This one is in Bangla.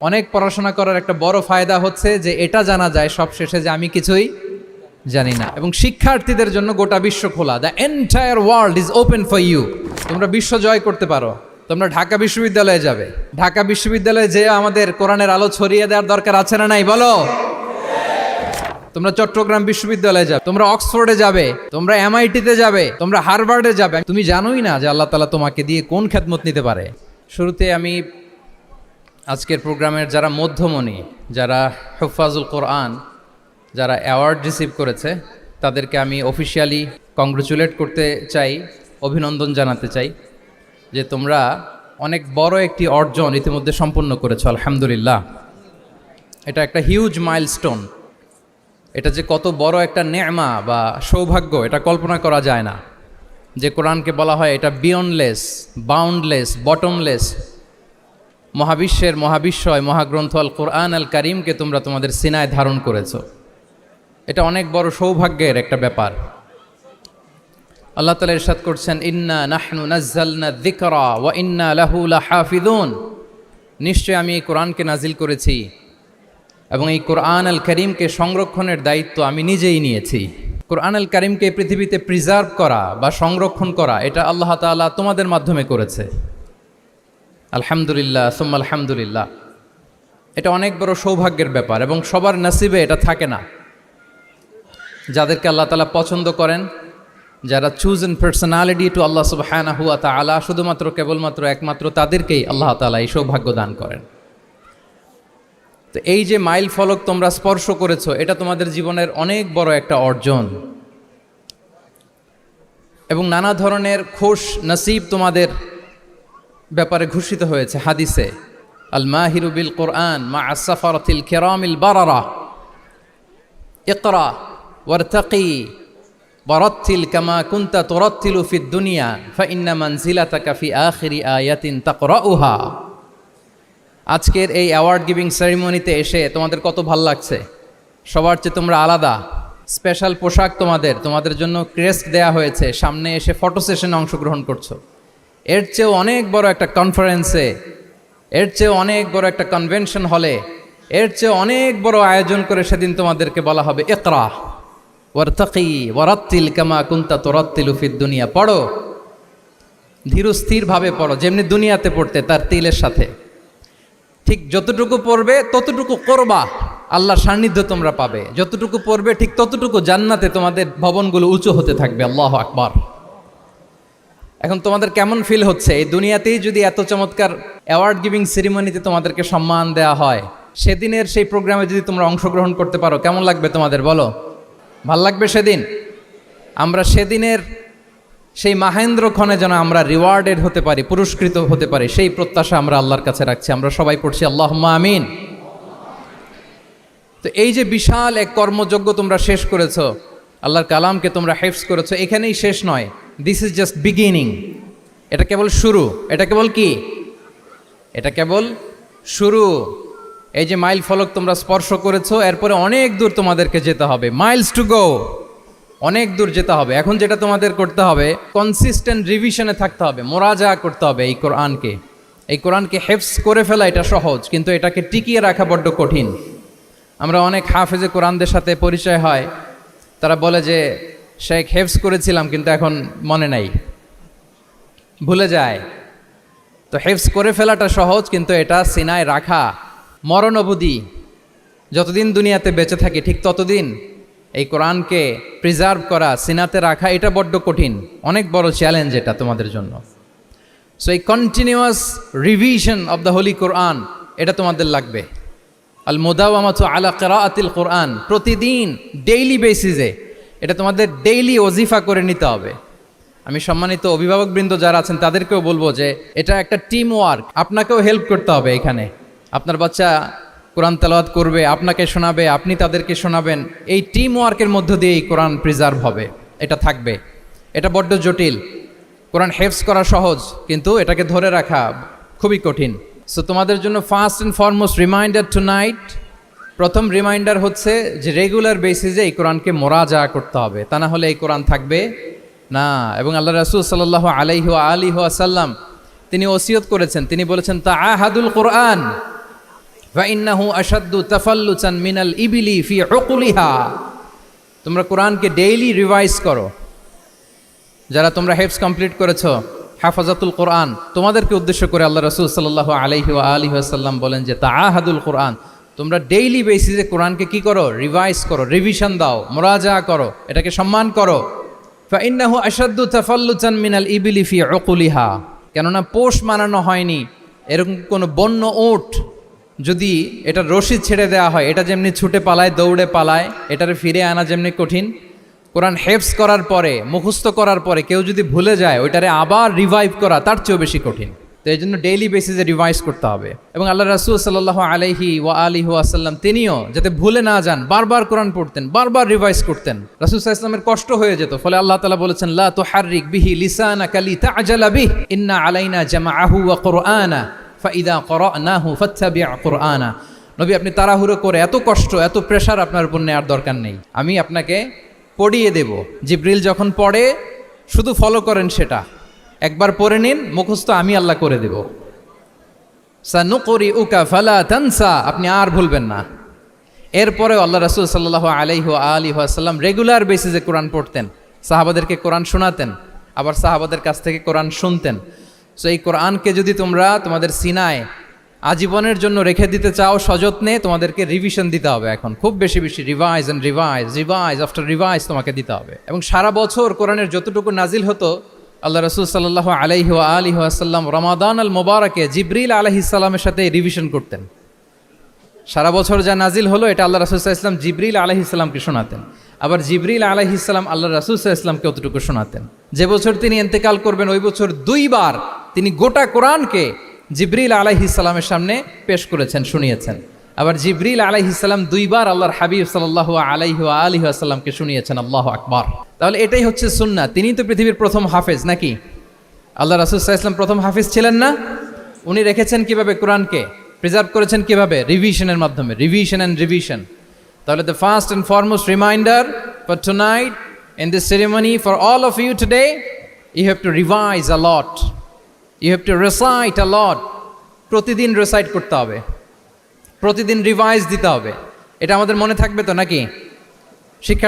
অনেক পড়াশোনা করার একটা বড় ফায়দা হচ্ছে যে এটা জানা যায় সব শেষে যে আমি কিছুই জানি না। এবং শিক্ষার্থীদের জন্য গোটা বিশ্ব খোলা। The entire world is open for you তোমরা বিশ্ব জয় করতে পারো। তোমরা ঢাকা বিশ্ববিদ্যালয়ে যাবে। ঢাকা বিশ্ববিদ্যালয়ে যে আমাদের কোরআনের আলো ছড়িয়ে দেওয়ার দরকার আছে না নাই? বলো। তোমরা চট্টগ্রাম বিশ্ববিদ্যালয়ে যাবে। তোমরা অক্সফোর্ডে যাবে। তোমরা এমআইটিতে যাবে। তোমরা হার্ভার্ডে যাবে। তুমি জানোই না যে আল্লাহ তালা তোমাকে দিয়ে কোন খ্যাতমত নিতে পারে। শুরুতে আমি আজকের প্রোগ্রামের যারা মধ্যমণি, যারা হুফাজুল কোরআন, যারা অ্যাওয়ার্ড রিসিভ করেছে, তাদেরকে আমি অফিসিয়ালি কংগ্রেচুলেট করতে চাই, অভিনন্দন জানাতে চাই যে তোমরা অনেক বড় একটি অর্জন ইতিমধ্যে সম্পন্ন করেছ, আলহামদুলিল্লাহ। এটা একটা হিউজ মাইলস্টোন এটা যে কত বড় একটা নেমা বা সৌভাগ্য, এটা কল্পনা করা যায় না। যে কোরআনকে বলা হয় এটা বিয়ন্ডলেস বাউন্ডলেস বটমলেস মহাবিশ্বের মহাবিশ্বয় মহাগ্রন্থ আল কোরআন আল করিমকে তোমরা তোমাদের সিনায় ধারণ করেছ। এটা অনেক বড় সৌভাগ্যের একটা ব্যাপার। আল্লাহ তালা ইরশাদ করছেন, ইন্না নাহনু নাজ্জালনা যিকরা ওয়া ইন্না লাহু লাহাফিদুন নিশ্চয় আমি এই কোরআনকে নাজিল করেছি এবং এই কোরআন আল করিমকে সংরক্ষণের দায়িত্ব আমি নিজেই নিয়েছি। কোরআন আল করিমকে পৃথিবীতে প্রিজার্ভ করা বা সংরক্ষণ করা, এটা আল্লাহ তাআলা তোমাদের মাধ্যমে করেছে। আলহামদুলিল্লাহ, সুম্মা আলহামদুলিল্লাহ। এটা অনেক বড় সৌভাগ্যের ব্যাপার এবং সবার নসিবে এটা থাকে না। যাদেরকে আল্লাহ তালা পছন্দ করেন, যারা choose an personality to Allah সুবহানা হুয়া তা আলা শুধুমাত্র, কেবলমাত্র, একমাত্র তাদেরকেই আল্লাহ তালা এই সৌভাগ্য দান করেন। তো এই যে মাইল ফলক তোমরা স্পর্শ করেছ, এটা তোমাদের জীবনের অনেক বড় একটা অর্জন। এবং নানা ধরনের খোশ নসিব তোমাদের ব্যাপারে ঘোষিত হয়েছে হাদিসে আল মাহিরুবিল কোরআন মা আসাফারতিল কেরামিল বারারা। ইকরা ওয়ার্তাকি বরত্থিল কামা কুন্তা তোরত্থিলু ফি দুনিয়া, ফাইন্না মানজিলা তাকাফি আখিরি আয়াতিন তাকরা উহা আজকের এই অ্যাওয়ার্ড গিভিং সেরিমনিতে এসে তোমাদের কত ভালো লাগছে? সবার চেয়ে তোমরা আলাদা। স্পেশাল পোশাক তোমাদের তোমাদের জন্য ক্রেস্ট দেয়া হয়েছে, সামনে এসে ফটো সেশনে অংশগ্রহণ করছ। এর চেয়েও অনেক বড় একটা কনফারেন্সে এর চেয়েও অনেক বড় একটা কনভেনশন হলে এর চেয়ে অনেক বড় আয়োজন করে সেদিন তোমাদেরকে বলা হবে একরা ওয়ারতাকি, ওয়ারাত্তিল কামা কুন্তা তোরাত্তিল উফিদ দুনিয়া। পড়ো, ধীর স্থিরভাবে পড়ো, যেমনি দুনিয়াতে পড়তে তার তিলের সাথে। ঠিক যতটুকু পড়বে, ততটুকু করবা, আল্লাহর সান্নিধ্য তোমরা পাবে। যতটুকু পড়বে, ঠিক ততটুকু জান্নাতে তোমাদের ভবনগুলো উঁচু হতে থাকবে, আল্লাহ আকবার। এখন তোমাদের কেমন ফিল হচ্ছে? এই দুনিয়াতেই যদি এত চমৎকার অ্যাওয়ার্ড গিভিং সেরিমনিতে তোমাদেরকে সম্মান দেওয়া হয়, সেদিনের সেই প্রোগ্রামে যদি তোমরা অংশগ্রহণ করতে পারো, কেমন লাগবে তোমাদের? বলো। ভালো লাগবে সেদিন? আমরা সেদিনের সেই মাহেন্দ্র যেন আমরা রিওয়ার্ডেড হতে পারি, পুরস্কৃত হতে পারি, সেই প্রত্যাশা আমরা আল্লাহর কাছে রাখছি। আমরা সবাই পড়ছি আল্লাহ আমিন। তো এই যে বিশাল এক কর্মযজ্ঞ তোমরা শেষ করেছ, আল্লাহর কালামকে তোমরা হেফস করেছ, এখানেই শেষ নয়। দিস ইজ জাস্ট বিগিনিং এটা কেবল শুরু। এটা কেবল কি? এটা কেবল শুরু। এই যে মাইল ফলক তোমরা স্পর্শ করেছ, এরপরে অনেক দূর তোমাদেরকে যেতে হবে। মাইলস টু গো অনেক দূর যেতে হবে। এখন যেটা তোমাদের করতে হবে কনসিস্টেন্ট রিভিশনে থাকতে হবে। মোরাজা করতে হবে এই কোরআনকে। এই কোরআনকে হেফস করে ফেলা এটা সহজ, কিন্তু এটাকে টিকিয়ে রাখা বড্ড কঠিন। আমরা অনেক হাফেজে কোরআনদের সাথে পরিচয় হয়। তারা বলে যে শেখ হেফস করেছিলাম, কিন্তু এখন মনে নাই। ভুলে যায়। তো হেফস করে ফেলাটা সহজ, কিন্তু এটা সিনায় রাখা মরণ অবধি যতদিন দুনিয়াতে বেঁচে থাকি, ঠিক ততদিন এই কোরআনকে প্রিজার্ভ করা, সিনাতে রাখা, এটা বড্ড কঠিন। অনেক বড় চ্যালেঞ্জ এটা তোমাদের জন্য। সো এই continuous revision of the holy Quran এটা তোমাদের লাগবে। আল মোদাওয়ামাতু আলা কেরাআতিল কোরআন, প্রতিদিন ডেইলি বেসিসে এটা তোমাদের ডেইলি ওজিফা করে নিতে হবে। আমি সম্মানিত অভিভাবকবৃন্দ যারা আছেন, তাদেরকেও বলব যে এটা একটা টিম ওয়ার্ক আপনাকেও হেল্প করতে হবে এখানে। আপনার বাচ্চা কোরআন তেলাওয়াত করবে, আপনাকে শোনাবে, আপনি তাদেরকে শোনাবেন। এই টিম ওয়ার্কের মধ্য দিয়েই কোরআন প্রিজার্ভ হবে। এটা থাকবে। এটা বড্ড জটিল। কোরআন হেফস করা সহজ, কিন্তু এটাকে ধরে রাখা খুবই কঠিন। সো তোমাদের জন্য first and foremost reminder tonight প্রথম রিমাইন্ডার হচ্ছে যে রেগুলার বেসিসে এই কোরআনকে মোরাজা করতে হবে। তা না হলে এই কোরআন থাকবে না। এবং আল্লাহ রাসুল সাল্লাহ আলাইহি আলী আসাল্লাম তিনি ওসিয়ত করেছেন। তিনি বলেছেন তা আহাদুল কোরআন মিনাল ইবিলি ফি তোমরা কোরআনকে ডেইলি রিভাইজ করো। যারা তোমরা হেফস কমপ্লিট করেছ, হাফাজাতুল কোরআন, তোমাদেরকে উদ্দেশ্য করে আল্লাহ রসুল সাল্লাহ আলহি আলী আসাল্লাম বলেন যে তা আহাদুল কোরআন তোমরা ডেইলি বেসিসে কোরআনকে কি করো? রিভাইজ করো রিভিশন দাও মোরাজা করো, এটাকে সম্মান করো। ফাইন্নাহু মিনাল ইবিলি ফি উকুলিহা কেননা পোষ মানানো হয়নি, এরকম কোনো বন্য ওট যদি এটা রশি ছেড়ে দেওয়া হয়, এটা যেমনি ছুটে পালায়, দৌড়ে পালায়, এটারে ফিরে আনা যেমনি কঠিন, কোরআন হেফস করার পরে, মুখস্থ করার পরে কেউ যদি ভুলে যায়, ওইটারে আবার রিভাইভ করা তার চেয়েও বেশি কঠিন। তো এই জন্য ডেইলি বেসিসে রিভাইজ করতে হবে। এবং আল্লাহ রাসুল সাল্লাহ আলহি ওয়া আলিহু আসাল্লাম তিনিও যাতে ভুলে না যান, বারবার কোরআন পড়তেন, বারবার রিভাইজ করতেন। রাসুল ইসলামের কষ্ট হয়ে যেত। ফলে আল্লাহ তালা বলেছেন, লা তো হারিক বিহি লিসানা কালি তাজালা বিহ, ইন্না আলাইনা জামা আহু ওয়া কোরআনা, ফাইদা কর করানাহু ফাত্তাবিআ কোরআনা। নবী, আপনি তাড়াহুড়ো করে এত কষ্ট, এত প্রেশার আপনার উপর নেওয়ার দরকার নেই। আমি আপনাকে পড়িয়ে দেব। জিব্রিল যখন পড়ে, শুধু ফলো করেন সেটা। একবার পড়ে নিন, মুখস্থ আমি আল্লাহ করে দেব। সানুকরি উকা ফালা তানসা, আপনি আর ভুলবেন না। এরপরে আল্লাহ রাসুল সাল্লাহ আলাইহ আলী আসাল্লাম রেগুলার বেসিসে কোরআন পড়তেন, সাহাবাদেরকে কোরআন শোনাতেন, আবার সাহাবাদের কাছ থেকে কোরআন শুনতেন। সো এই কোরআনকে যদি তোমরা তোমাদের সিনায় আজীবনের জন্য রেখে দিতে চাও সযত্নে, তোমাদেরকে রিভিশন দিতে হবে এখন। খুব বেশি বেশি revise and revise revise after revise তোমাকে দিতে হবে। এবং সারা বছর কোরআনের যতটুকু নাজিল হতো আল্লাহ রসুল সাল্লাহ আলাইহ আলী আসাল্লাম রমাদান আল মোবারকে জিব্রিল আলহিসাল্লামের সাথে রিভিশন করতেন। সারা বছর যা নাজিল হলো, এটা আল্লাহ রাসুল ইসলাম জিবরিল আলহ ইসলামকে শোনাতেন। আবার জিবরিল আলহ ইসলাম আল্লাহ রাসুল ইসলামকে অতটুকু শোনাতেন। যে বছর তিনি এন্তেকাল করবেন, ওই বছর দুইবার তিনি গোটা কোরআনকে জিবরিল আলহ ইসলামের সামনে পেশ করেছেন, শুনিয়েছেন। আবার জিবরিল আলহ ইসলাম দুইবার আল্লাহর হাবিব সাল্লাহ আলাইহ আলী আসাল্লামকে শুনিয়েছেন, আল্লাহ আকবর। তাহলে এটাই হচ্ছে সুন্না তিনি তো পৃথিবীর প্রথম হাফেজ নাকি? আল্লাহ রাসুল ইসলাম প্রথম হাফিজ ছিলেন না? উনি রেখেছেন কীভাবে কোরআনকে? প্রিজার্ভ করেছেন কীভাবে? রিভিশনের মাধ্যমে। Revision and revision. তাহলে the first and foremost reminder for tonight in this ceremony for all of you today, you have to revise a lot. You have to recite a lot. প্রতিদিন রেসাইট করতে হবে। প্রতিদিন রিভাইজ দিতে হবে। এটা আমাদের মনে থাকবে তো নাকি? শিক্ষা